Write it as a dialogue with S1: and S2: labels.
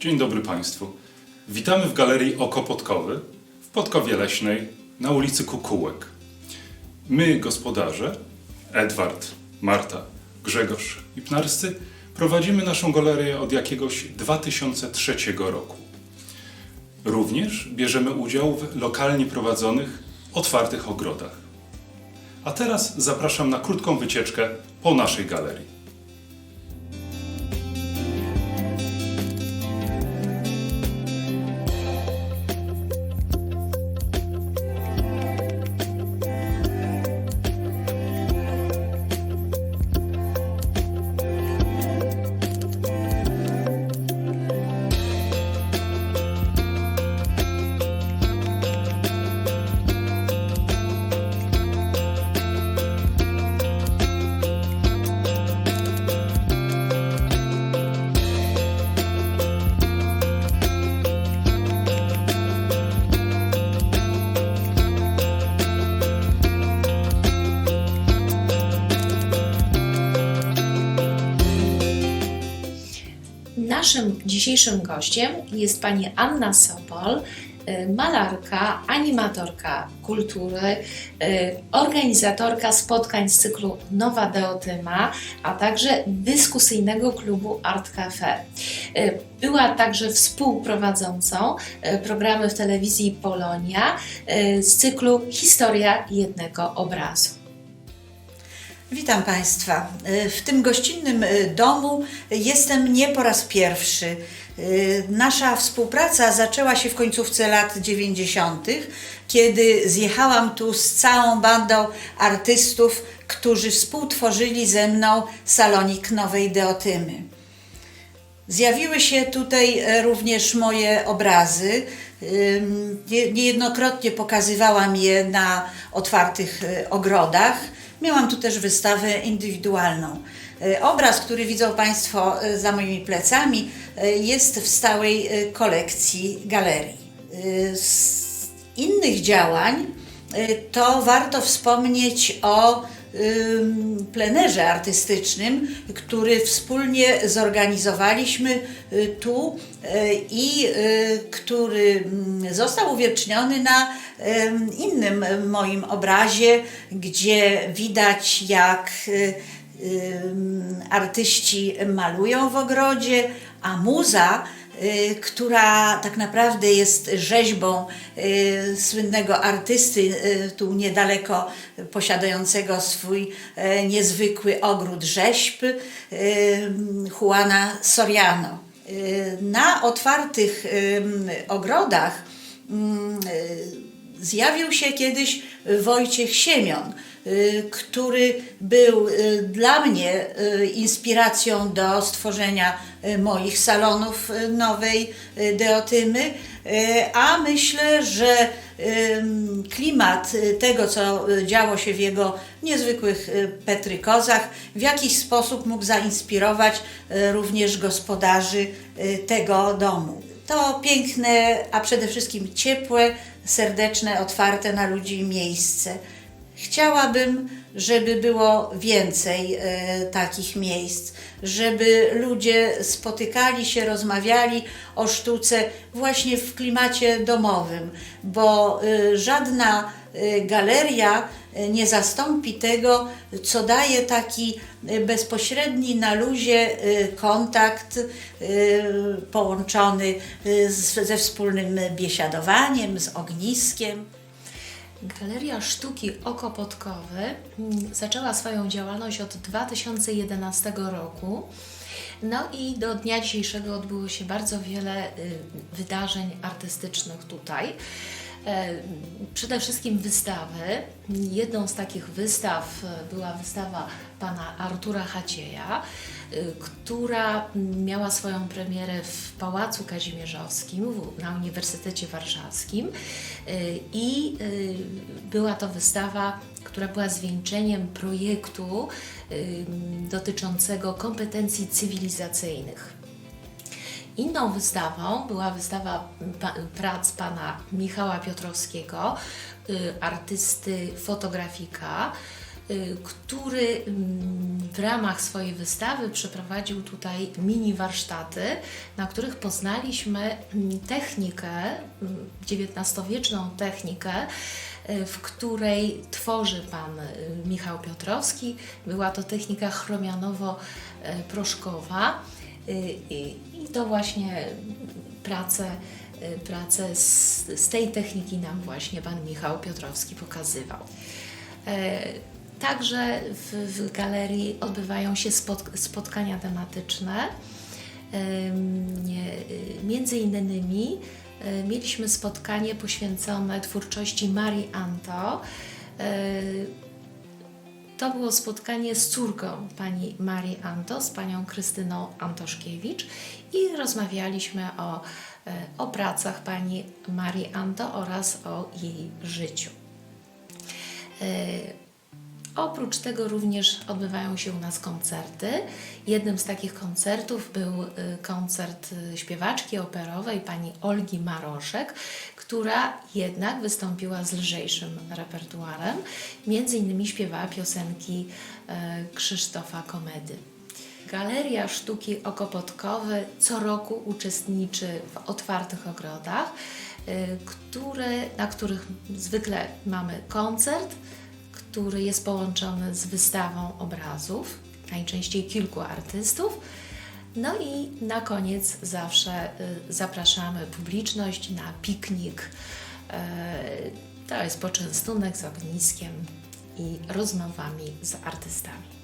S1: Dzień dobry Państwu. Witamy w Galerii Oko Podkowy w Podkowie Leśnej na ulicy Kukułek. My, gospodarze, Edward, Marta, Grzegorz i Pnarscy, prowadzimy naszą galerię od jakiegoś 2003 roku. Również bierzemy udział w lokalnie prowadzonych, otwartych ogrodach. A teraz zapraszam na krótką wycieczkę po naszej galerii.
S2: Naszym dzisiejszym gościem jest pani Anna Sobol, y, malarka, animatorka kultury, y, organizatorka spotkań z cyklu Nowa Deotyma, a także dyskusyjnego klubu Art Cafe. Y, Była także współprowadzącą programy w telewizji Polonia z cyklu Historia jednego obrazu.
S3: Witam Państwa. Y, W tym gościnnym y, domu jestem nie po raz pierwszy. Y, Nasza współpraca zaczęła się w końcówce lat 90., kiedy zjechałam tu z całą bandą artystów, którzy współtworzyli ze mną salonik Nowej Deotymy. Zjawiły się tutaj e, również moje obrazy. Niejednokrotnie pokazywałam je na otwartych e, ogrodach. Miałam tu też wystawę indywidualną. E, Obraz, który widzą Państwo e, za moimi plecami, e, jest w stałej kolekcji galerii. Z innych działań to warto wspomnieć o plenerze artystycznym, który wspólnie zorganizowaliśmy y, tu y, i y, który mm, został uwieczniony na ym, innym moim obrazie, gdzie widać jak artyści malują w ogrodzie, a muza która tak naprawdę jest rzeźbą y, słynnego artysty y, tu niedaleko posiadającego swój niezwykły ogród rzeźb y, Juana Soriano. Y, Na otwartych ogrodach y, zjawił się kiedyś Wojciech Siemion, y, który był y, dla mnie y, inspiracją do stworzenia y, moich salonów y, nowej y, Deotymy, y, a myślę, że klimat y, tego, co y, działo się w jego niezwykłych y, petrykozach, w jakiś sposób mógł zainspirować y, również gospodarzy y, tego domu. To piękne, a przede wszystkim ciepłe, serdeczne, otwarte na ludzi miejsce. Chciałabym, żeby było więcej e, takich miejsc, żeby ludzie spotykali się, rozmawiali o sztuce właśnie w klimacie domowym, bo e, żadna e, galeria nie zastąpi tego, co daje taki bezpośredni na luzie kontakt połączony ze wspólnym biesiadowaniem, z ogniskiem.
S2: Galeria Sztuki Oko Podkowy mm, zaczęła swoją działalność od 2011 roku. No i do dnia dzisiejszego odbyło się bardzo wiele y, wydarzeń artystycznych tutaj. E, Przede wszystkim wystawy. Jedną z takich wystaw e, była wystawa pana Artura Hacieja, y, która miała swoją premierę w Pałacu Kazimierzowskim na Uniwersytecie Warszawskim i była to wystawa, która była zwieńczeniem projektu dotyczącego kompetencji cywilizacyjnych. Inną wystawą była wystawa prac pana Michała Piotrowskiego, y, artysty, fotografika, y, który mm, w ramach swojej wystawy przeprowadził tutaj mini warsztaty, na których poznaliśmy mm, technikę, mm, XIX-wieczną technikę, y, w której tworzy pan Michał Piotrowski. Była to technika chromianowo-proszkowa i i to właśnie pracę, y, pracę z, z tej techniki nam właśnie pan Michał Piotrowski pokazywał. E, Także w, w galerii odbywają się spot, spotkania tematyczne. Em, nie, y, Między innymi e, mieliśmy spotkanie poświęcone twórczości Marii Anto. E, To było spotkanie z córką pani Marii Anto, z panią Krystyną Antoszkiewicz i rozmawialiśmy o, e, o pracach pani Marii Anto oraz o jej życiu. Oprócz tego również odbywają się u nas koncerty. Jednym z takich koncertów był y, koncert y, śpiewaczki operowej pani Olgi Maroszek, która jednak wystąpiła z lżejszym repertuarem. Między innymi śpiewała piosenki e, Krzysztofa Komedy. Galeria Sztuki Okopotkowe co roku uczestniczy w otwartych ogrodach, y, które, na których zwykle mamy koncert, który jest połączony z wystawą obrazów, najczęściej kilku artystów. No i na koniec zawsze y, zapraszamy publiczność na piknik. E, To jest poczęstunek z ogniskiem i rozmowami z artystami.